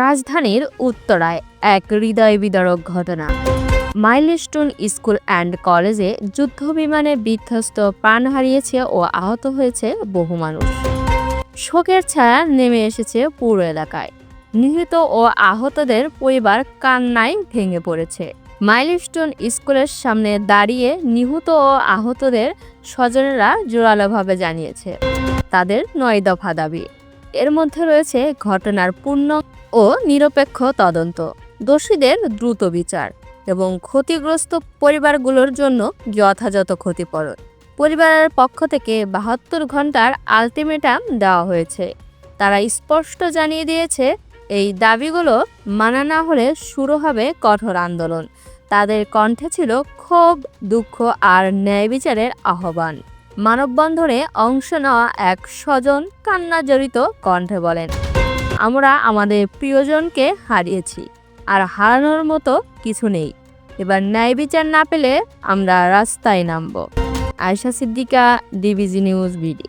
রাজধানীর উত্তরায় এক হৃদয় বিদারক ঘটনা। মাইলস্টোন স্কুল অ্যান্ড কলেজে যুদ্ধ বিমানে বিধ্বস্ত প্রাণ হারিয়েছে ও আহত হয়েছে বহু মানুষ। শোকের ছায়া নেমে এসেছে পুরো এলাকায়। নিহত ও আহতদের পরিবার কান্নায় ভেঙে পড়েছে। মাইলস্টোন স্কুলের সামনে দাঁড়িয়ে নিহত ও আহতদের স্বজনেরা জোরালোভাবে জানিয়েছে। তাদের নয় দফা দাবি। এর মধ্যে রয়েছে ঘটনার পূর্ণ ও নিরপেক্ষ তদন্ত। দোষীদের দ্রুত বিচার এবং ক্ষতিগ্রস্ত পরিবারগুলোর জন্য যথাযথ ক্ষতিপূরণ। পরিবারের পক্ষ থেকে বাহাত্তর ঘণ্টার আলটিমেটাম দেওয়া হয়েছে। তারা স্পষ্ট জানিয়ে দিয়েছে, এই দাবিগুলো মানা না হলে শুরু হবে কঠোর আন্দোলন। তাদের কণ্ঠে ছিল ক্ষোভ, দুঃখ আর ন্যায় বিচারের আহ্বান। মানববন্ধনে অংশ নেওয়া এক স্বজন কান্না জড়িত কণ্ঠে বলেন, আমরা আমাদের প্রিয়জনকে হারিয়েছি আর হারানোর মতো কিছু নেই। এবার ন্যায় বিচার না পেলে আমরা রাস্তায় নামব। Ayesha Siddika, DBG news BD